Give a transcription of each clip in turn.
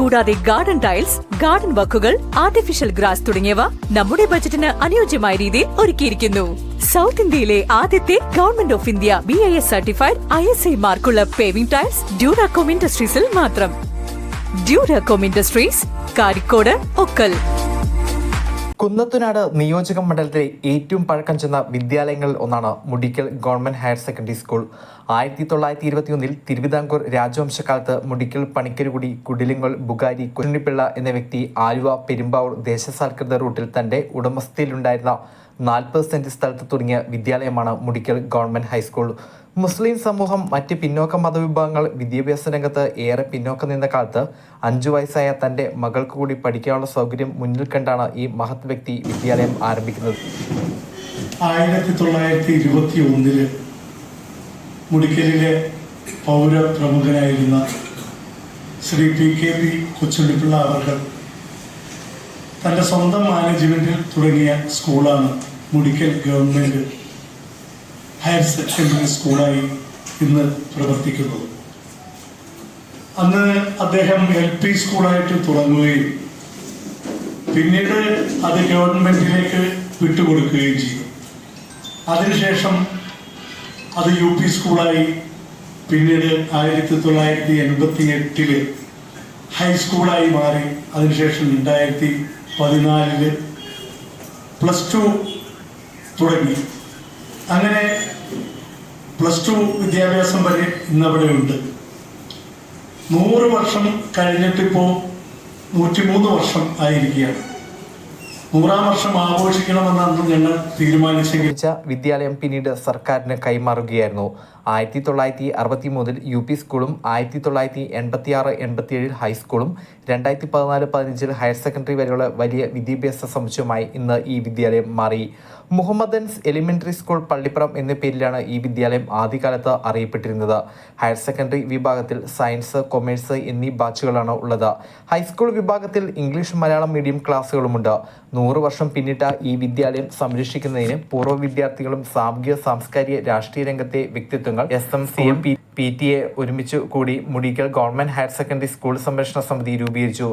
കൂടാതെ garden tiles garden വർക്കുകൾ artificial grass തുടങ്ങിയവ നമ്മുടെ ബജറ്റിന് അനുയോജ്യമായ രീതിയിൽ ഒരുക്കിയിരിക്കുന്നു. സൗത്ത് ഇന്ത്യയിലെ ആദ്യത്തെ government of India B I S certified I S I മാർക്കുള്ള paving tiles ഡ്യൂറാകോം ഇൻഡസ്ട്രീസിൽ മാത്രം. ഡ്യൂറാകോം ഇൻഡസ്ട്രീസ് കാരിക്കോട് ഒക്കൽ. കുന്നത്തുനാട് നിയോജക മണ്ഡലത്തിലെ ഏറ്റവും പഴക്കം ചെന്ന വിദ്യാലയങ്ങളിൽ ഒന്നാണ് Mudikkal government higher secondary school. ആയിരത്തി തൊള്ളായിരത്തി ഇരുപത്തിയൊന്നിൽ തിരുവിതാംകൂർ രാജവംശക്കാലത്ത് മുടിക്കൽ പണിക്കരുകുടി കുടിലിങ്ങൽ ബുഗാരി കുഞ്ഞിപ്പിള്ള എന്ന വ്യക്തി ആലുവ പെരുമ്പാവൂർ ദേശസാൽകൃത റൂട്ടിൽ തന്റെ ഉടമസ്ഥയിലുണ്ടായിരുന്ന നാൽപ്പത് സെന്റ് സ്ഥലത്ത് തുടങ്ങിയ വിദ്യാലയമാണ് മുടിക്കൽ ഗവൺമെന്റ് ഹൈസ്കൂൾ. മുസ്ലിം സമൂഹം മറ്റ് പിന്നോക്ക മതവിഭാഗങ്ങൾ വിദ്യാഭ്യാസ രംഗത്ത് ഏറെ പിന്നോക്കം നിന്ന കാലത്ത് അഞ്ചു വയസ്സായ തന്റെ മകൾക്ക് കൂടി പഠിക്കാനുള്ള സൗകര്യം മുന്നിൽ കണ്ടാണ് ഈ മഹത് വ്യക്തി വിദ്യാലയം ആരംഭിക്കുന്നത്. ആയിരത്തി തൊള്ളായിരത്തി ഇരുപത്തി ഒന്നിൽ മുടിക്കലിലെ പൗരപ്രമുഖനായിരുന്ന Shri P K P Kochunnipillai അവർ തന്റെ സ്വന്തം മാനേജ്മെന്റിൽ തുടങ്ങിയ സ്കൂളാണ്. മുടിക്കൽ ഗവൺമെന്റ് ഹയർ സെക്കൻഡറി സ്കൂളായി ഇന്ന് പ്രവർത്തിക്കുന്നത് അന്ന് അദ്ദേഹം എൽ പി സ്കൂളായിട്ട് തുടങ്ങുകയും പിന്നീട് അത് ഗവൺമെന്റിലേക്ക് വിട്ടുകൊടുക്കുകയും ചെയ്തു. അതിനുശേഷം അത് യു പി സ്കൂളായി പിന്നീട് ആയിരത്തി തൊള്ളായിരത്തി എൺപത്തി എട്ടിൽ ഹൈസ്കൂളായി മാറി. അതിനുശേഷം രണ്ടായിരത്തി പതിനാലിൽ പ്ലസ് ടു തുടങ്ങി. അങ്ങനെ പ്ലസ് ടു വിദ്യാഭ്യാസം വരെ ഇന്നവിടെ ഉണ്ട് നൂറ് വർഷം കഴിഞ്ഞിട്ടിപ്പോൾ നൂറ്റിമൂന്ന് വർഷം ആയിരിക്കുകയാണ്. നൂറാം വർഷം ഞങ്ങൾ തീരുമാനിച്ച വിദ്യാലയം പിന്നീട് സർക്കാരിന് കൈമാറുകയായിരുന്നു. ആയിരത്തി തൊള്ളായിരത്തി അറുപത്തി മൂന്നിൽ യു പി സ്കൂളും ആയിരത്തി തൊള്ളായിരത്തി എൺപത്തി ആറ് എൺപത്തി ഏഴിൽ ഹൈസ്കൂളും രണ്ടായിരത്തി പതിനാല് പതിനഞ്ചിൽ ഹയർ സെക്കൻഡറി വരെയുള്ള വലിയ വിദ്യാഭ്യാസ സമുച്ചയമായി ഇന്ന് ഈ വിദ്യാലയം മാറി. മുഹമ്മദൻസ് എലിമെന്ററി സ്കൂൾ പള്ളിപ്പുറം എന്ന പേരിലാണ് ഈ വിദ്യാലയം ആദ്യകാലത്ത് അറിയപ്പെട്ടിരുന്നത്. ഹയർ സെക്കൻഡറി വിഭാഗത്തിൽ സയൻസ് കൊമേഴ്സ് എന്നീ ബാച്ചുകളാണ് ഉള്ളത്. ഹൈസ്കൂൾ വിഭാഗത്തിൽ ഇംഗ്ലീഷ് മലയാളം മീഡിയം ക്ലാസ്സുകളുമുണ്ട്. നൂറ് വർഷം പിന്നിട്ട ഈ വിദ്യാലയം സംരക്ഷിക്കുന്നതിന് പൂർവ വിദ്യാർത്ഥികളും സാമൂഹിക സാംസ്കാരിക രാഷ്ട്രീയ രംഗത്തെ വ്യക്തിത്വങ്ങൾ S M C M P T A ഒരുമിച്ച് കൂടി Mudikkal government higher secondary school സംരക്ഷണ സമിതി രൂപീകരിച്ചു.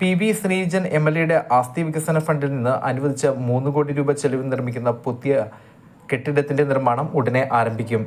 P V Sreejan M L എയുടെ ആസ്തി വികസന ഫണ്ടിൽ നിന്ന് അനുവദിച്ച മൂന്ന് കോടി രൂപ ചെലവിൽ നിർമ്മിക്കുന്ന പുതിയ കെട്ടിടത്തിന്റെ നിർമ്മാണം ഉടനെ ആരംഭിക്കും.